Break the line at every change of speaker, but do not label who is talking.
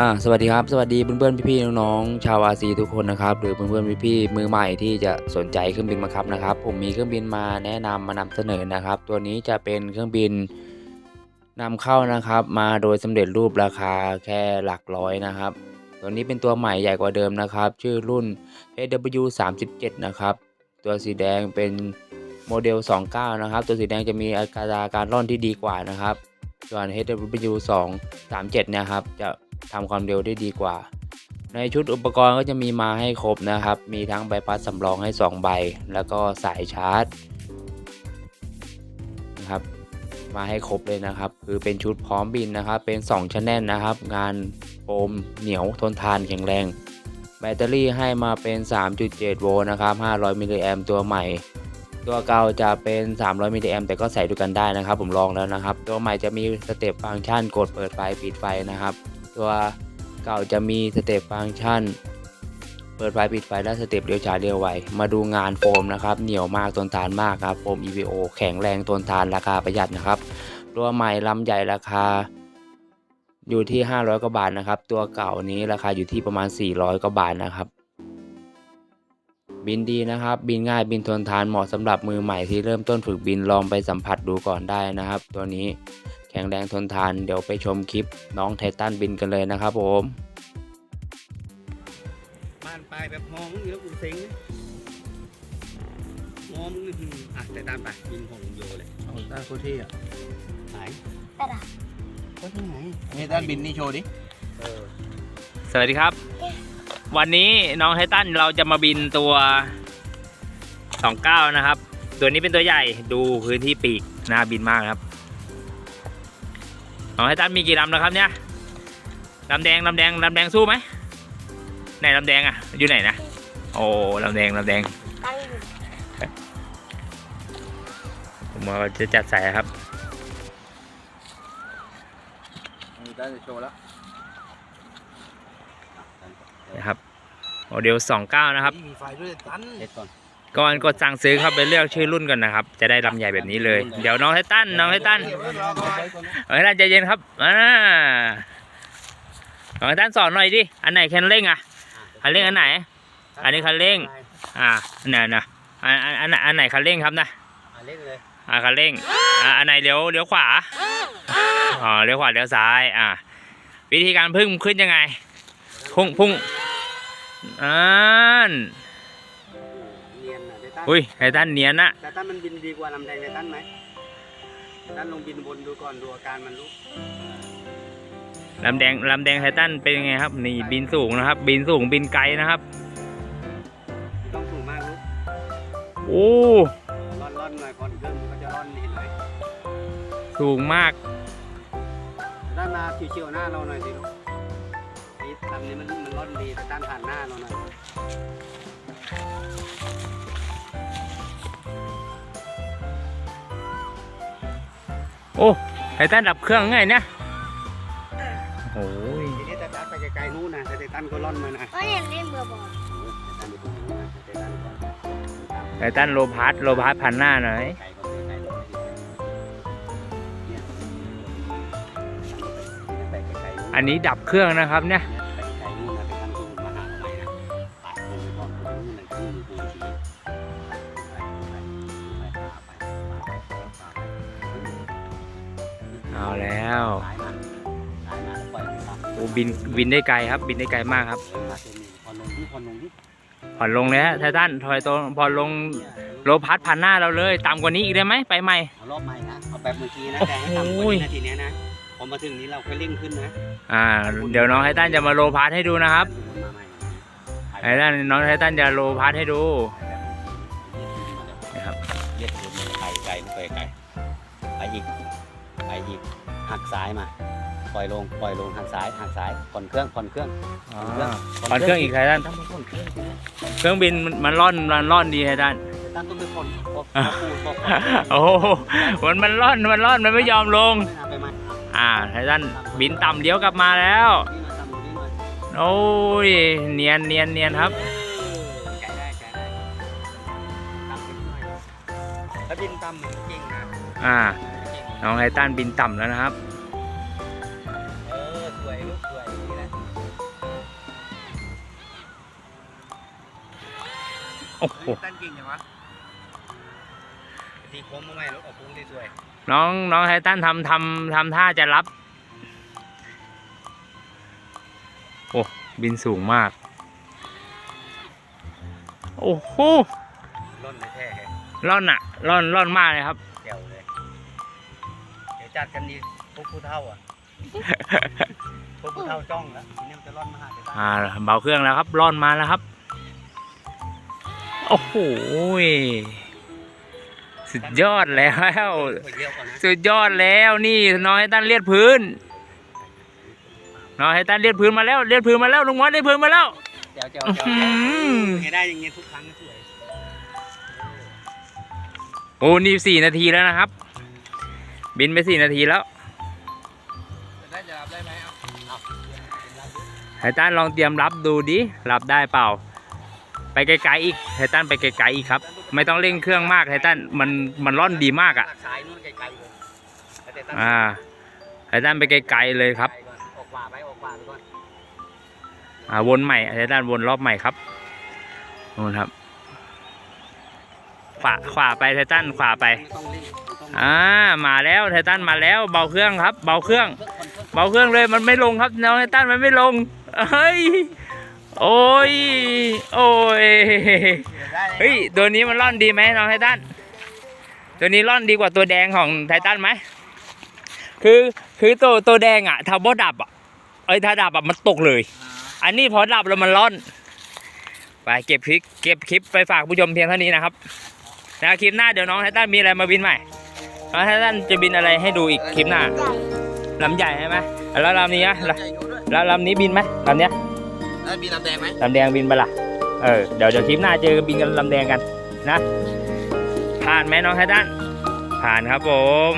อ่าสวัสดีครับ สวัสดีเพื่อนๆพี่ๆน้องๆชาวอาซีทุกคนนะครับ หรือเพื่อนๆพี่ๆมือใหม่ที่จะสนใจเครื่องบินบังคับนะครับ ผมมีเครื่องบินมาแนะนำมานำเสนอนะครับ ตัวนี้จะเป็นเครื่องบินนำเข้านะครับ มาโดยสำเร็จรูปราคาแค่หลักร้อยนะครับ ตัวนี้เป็นตัวใหม่ใหญ่กว่าเดิมนะครับ ชื่อรุ่น HW 3 7นะครับ ตัวสีแดงเป็นโมเดล 29 นะครับ ตัวสีแดงจะมีอัตราการร่อนที่ดีกว่านะครับ ส่วน HW 2 3 7เนี่ยครับจะ ทำความเร็วได้ดีกว่า ในชุดอุปกรณ์ก็จะมีมาให้ครบนะครับ มีทั้งใบพัดสำรองให้ 2 ใบ แล้วก็สายชาร์จนะครับ มาให้ครบเลยนะครับ คือเป็นชุดพร้อมบินนะครับ เป็น2ชั้นแน่นนะครับ งานโฟมเหนียวทนทานแข็งแรง แบตเตอรี่ให้มาเป็น 3.7 โวลต์นะครับ 500 มิลลิแอมตัวใหม่ตัวเก่าจะเป็น 300 มิลลิแอมแต่ก็ใส่ด้วยกันได้นะครับ ผมลองแล้วนะครับ ตัวใหม่จะมีสเต็ปฟังก์ชันกดเปิดไฟปิดไฟนะครับ ตัวเก่าจะมีสเต็ปฟังก์ชัน เปิดไฟปิดไฟและสเต็ปเลี้ยวช้าเลี้ยวไว มาดูงานโฟมนะครับ เหนียวมากทนทานมากครับโฟม EVO แข็งแรงทนทานราคาประหยัดนะครับ ตัวใหม่ลำใหญ่ราคา อยู่ที่ 500กว่าบาทนะครับ ตัวเก่านี้ราคาอยู่ที่ประมาณ 400กว่าบาทนะครับบินดีนะครับ บินง่ายบินทนทานเหมาะสำหรับมือใหม่ที่เริ่มต้นฝึกบินลองไปสัมผัสดูก่อนได้นะครับ ตัวนี้ ข็งแรงทนทาน เดี๋ยวไปชมคลิปน้องไททันบินกันเลยนะครับผม
บ้านปลายแบบมองอยู่แล้วกูเซ็งนะมองมึงนี่อะแต่ตามไปยิงของโยเลย
เอาด้านโคตรเที่อะ
ไหน
แต่ละ
ก็ที่ไหน
นี่ด้านบินนี่โชว์ดิ
เออ
สวัสดีครับ วันนี้น้องไททันเราจะมาบินตัว 29 นะครับ ตัวนี้เป็นตัวใหญ่ดูพื้นที่ปีกน่าบินมากครับ น้องไททันมีกี่ลำนะครับเนี่ยลำแดงลำแดงลำแดงสู้ไหมไหนลำแดงอะอยู่ไหนนะโอ้ลำแดงลำแดง
ตั้งอยู่
ผมว่าจะจัดใส่ครับ
นี่ด้านจะโชว์แล้ว
นะครับโมเดล29นะครับ
มีไฟด้วยตัน
เด็ดก่อน
ก่อนกดสั่งซื้อครับไปเลือกชื่อรุ่นก่อนนะครับ จะได้ลำใหญ่แบบนี้เลย เดี๋ยวน้องไททันน้องไททันเฮ้ยท่านใจเย็นครับอ่าขอให้ท่านสอนหน่อยดิอันไหนคันเร่งอะคันเร่งอันไหน อันนี้คันเร่ง อ่าอันไหนนะอันอันอันไหนอันไหนคันเร่งครับนะ
อะเล่นเลย
อ่าคันเร่งอ่าอันไหนเลี้ยวเลี้ยวขวาอ๋อเลี้ยวขวาเลี้ยวซ้ายอ่าวิธีการพึ่งขึ้นยังไง พุ่งพุ่งอ่า อุ้ยไอ้ท่านเนียนนะ
แต่ตันมันบินดีกว่าลำแดงเดตันไหมตันลงบินบนดูก่อนดูอาการมันลุก
ลำแดงลำแดงไททันเป็นยังไงครับ นี่บินสูงนะครับ บินสูงบินไกลนะครับ
ต้องสูงมากลุก
โอ้
ร่อนร่อนหน่อยก่อนเครื่องมันก็จะร่อนเห็นไหม
สูงมาก
ด้านหน้าเฉียวๆหน้าเราหน่อยสิลูกนี่ทำนี้มันมันร่อนดีแต่ด้านผ่านหน้าเราหน่อย
โอ้ไททันดับเครื่องไงเนี่ยโอ้ย
ทีนี้แต่ตันไปไกลๆนู้นนะแต่ตันก็ร่อนมานะ
เพราะเนี่ยเล่นเบอร์บอล
แต่ตันไปตรงนู้นนะแต่ตันก็
ไททันโลพาร์ตโลพาร์ตพันหน้าหน่อย
ไกลก็ไกลลงเนี่ยไปไกลๆนู้น
อันนี้ดับเครื่องนะครับเนี่ย เอาแล้ว
สายมาสายมาแล้วปล่อยมันครับ
โอ้บินบินได้ไกลครับ บินได้ไกลมากครับ
เออมาเต็มนี่พอลงที่พอลงที่
ผ่อนลงเลยฮะไททันถอยตัวพอนลงโลพาร์ตพันหน้าเราเลยต่ำกว่านี้อีกได้ไหมไปใหม่
เอารอบใหม่นะเอาแบบเมื่อกี้นะแต่ให้ต่ำกว่านี้นาทีนี้นะพอมาถึงนี้เราค่อยเร่งขึ้นนะ
อ่า เดี๋ยวน้องไททันจะมาโลพาร์ตให้ดูนะครับ
มาใหม่
ไททันน้องไททันจะโลพาร์ตให้ดูนะครับ
เย็ดขึ้นไปไกลไม่ไปไกลไปอีก ไปอีกหักซ้ายมา ปล่อยลงปล่อยลงหักซ้ายหักซ้ายผ่อนเครื่องผ่อนเครื่อง
อ่าผ่อนเครื่องอีกไททัน
ตั้งผ่อนเครื่อง
เครื่องบินมันมันร่อนมันร่อนดีไททัน
ตั้งต้องไปผ่อนพอปูพอ
โอ้โหมันมันร่อนมันร่อนมันไม่ยอมลง
ไปมา
อ่าไททันบินต่ำเดี๋ยวกลับมาแล้ว
นี่มาทำนี่มา
โอ้ยเนียนเนียนเนียนครับ
ไกลได้ไกลได้ตามไปหน่อยถ้าบินต่ำเหมือนเก่งนะ
อ่า น้องไทตันบินต่ำแล้วนะครับ
เออสวยลูกสวนี่นะ
โอ้โห
ตันกิ่งอย่างว
ตีโค้งมาใหม่ลูออกโค้งสวย
น้องน้องไทตันทำทำทำท่าจะรับ โอ้บินสูงมาก โอ้โห
ร่อนแท้
ร่อนอะร่อนร่อนมากเลยครับ
จัดกันดีพวกผู้เท่าอะพวกผู้เท่าจ้องแล้วทีนี้มันจะร่อนมาหาเดี๋ยว
อ่าเบาเครื่องแล้วครับร่อนมาแล้วครับ โอ้โหสุดยอดแล้ว
ไปเยี่ยวก่อนนะ
สุดยอดแล้วนี่น้องไททันเลียดพื้นน้องไททันเลียดพื้นมาแล้วเลียดพื้นมาแล้วลุงมอสเลียดพื้นมาแล้ว
เจ๋วเจ๋ว
อื้อ
เจ๋ว
หือ
ให้ได้อย่างเงี้ยทุกครั้งก็สวย
โอ้นี่สี่นาทีแล้วนะครับ บินไปสี่นาทีแล้ว
จะได้จะรับได้ไหมเอา
ไททันลองเตรียมรับดูดิ รับได้เปล่า ไปไกลๆอีกไททันไปไกลๆอีกครับ ไม่ต้องเร่งเครื่องมากไททันมันมันร่อนดีมากอะ
หลักสายนู่นไกลๆเลยแล้วแต่ตั้ง
อ่าไททันไปไกลๆเลยครับ
ไกลก่อนออกขวาไปออกขวาไปก่อน
อ่าวนใหม่ไททันวนรอบใหม่ครับนู่นครับ ขวาขวาไปไททันขวาไป
ไม่ต้ อ่า
มาแล้วไททันมาแล้ว เบาเครื่องครับ เบาเครื่อง
เบา
เครื่องเลยมันไม่ลงครับน้องไททันมันไม่ลงเฮ้ยโอ้ยโอ้ย
เฮ้
ยตัวนี้มันร่อนดีไหมน้องไททันตัวนี้ร่อนดีกว่าตัวแดงของไททันไหมคือคือตัวตัวแดงอะถ้าบดับอะเอ้ถ้าดับอะมันตกเลย อันนี้พอดับแล้วมันร่อนไปเก็บคลิปเก็บคลิปไปฝากผู้ชมเพียงเท่านี้นะครับนะคลิปหน้าเดี๋ยวน้องไททันมีอะไรมาบินใหม่ น้องไททันจะบินอะไรให้ดูอีกคลิปหน้า
ใหญ่
ลำใหญ่ใช่ไหมแล้วลำนี้อะ
ใหญ่ดูด้วย
แล้วลำนี้บินไหมลำเนี้ย
ได้มีลำแดงไหม
ลำแดงบินไปะละเออเดี๋ยวเดี๋ยวคลิปหน้าเจอกันบินกันลำแดงกันนะ ผ่านไหมน้องไททันผ่านครับผม